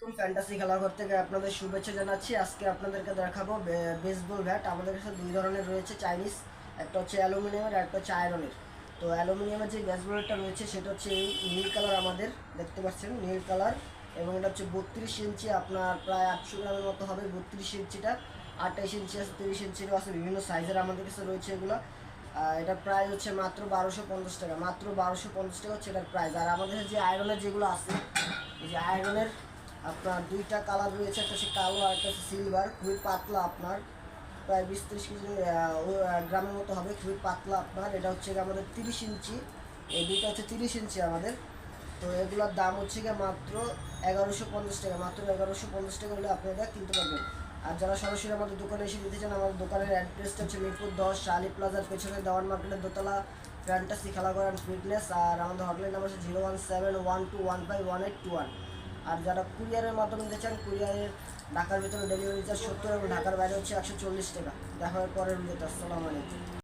আলাইকুম ফ্যান্টাসি খেলাঘর থেকে আপনাদের শুভেচ্ছা জানাচ্ছি। আজকে আপনাদেরকে দেখাবো বেসবল ব্যাট আমাদের কাছে দুই ধরনের রয়েছে চাইনিজ একটা হচ্ছে অ্যালুমিনিয়ামের একটা হচ্ছে আয়রনের তো অ্যালুমিনিয়ামের যে বেসবলটা রয়েছে, সেটা হচ্ছে এই নীল কালার আমাদের, দেখতে পাচ্ছেন, নীল কালার এবং এটা হচ্ছে বত্রিশ ইঞ্চি, আপনার প্রায় আটশো গ্রামের মতো হবে বত্রিশ ইঞ্চিটা। আঠাইশ ইঞ্চি আছে, তিরিশ ইঞ্চিরও আছে, বিভিন্ন সাইজের আমাদের কাছে রয়েছে এগুলো। এটা প্রায় হচ্ছে মাত্র বারোশো পঞ্চাশ টাকা, মাত্র বারোশো পঞ্চাশ টাকা হচ্ছে এটার প্রাইস আর আমাদের যে আয়রনের যেগুলো আছে যে আয়রনের আপনার দুইটা কালার রয়েছে, একটা হচ্ছে কালো আর একটা হচ্ছে সিলভার খুবই পাতলা আপনার। প্রায় বিশ ত্রিশ কেজি গ্রামের মতো হবে, খুবই পাতলা আপনার। এটা হচ্ছে আমাদের তিরিশ ইঞ্চি। এই দুইটা হচ্ছে তিরিশ ইঞ্চি আমাদের। তো এগুলোর দাম হচ্ছে গিয়ে মাত্র এগারোশো পঞ্চাশ টাকা, মাত্র এগারোশো পঞ্চাশ টাকা হলে আপনারা কিনতে পারবেন। আর যারা সরাসরি আমাদের দোকানে এসে দিতে চান, আমাদের দোকানের অ্যাড্রেসটা হচ্ছে মিরপুর দশ, শালি প্লাজার পেছনে দেওয়ান মার্কেটের দোতলা ফ্যান্টাসি খেলা করেন ফিটনেস। আর আমাদের হটলাইন নাম্বার হচ্ছে zero one seven one two one five one eight two one. আর যারা কুরিয়ারের মাধ্যমে নিতে চান, কুরিয়ারের ঢাকার ভিতরে ডেলিভারি চার্জ সত্তর এবং ঢাকার বাইরে হচ্ছে একশো চল্লিশ টাকা। দেখার পরের ভিডিওতে আসসালামু আলাইকুম।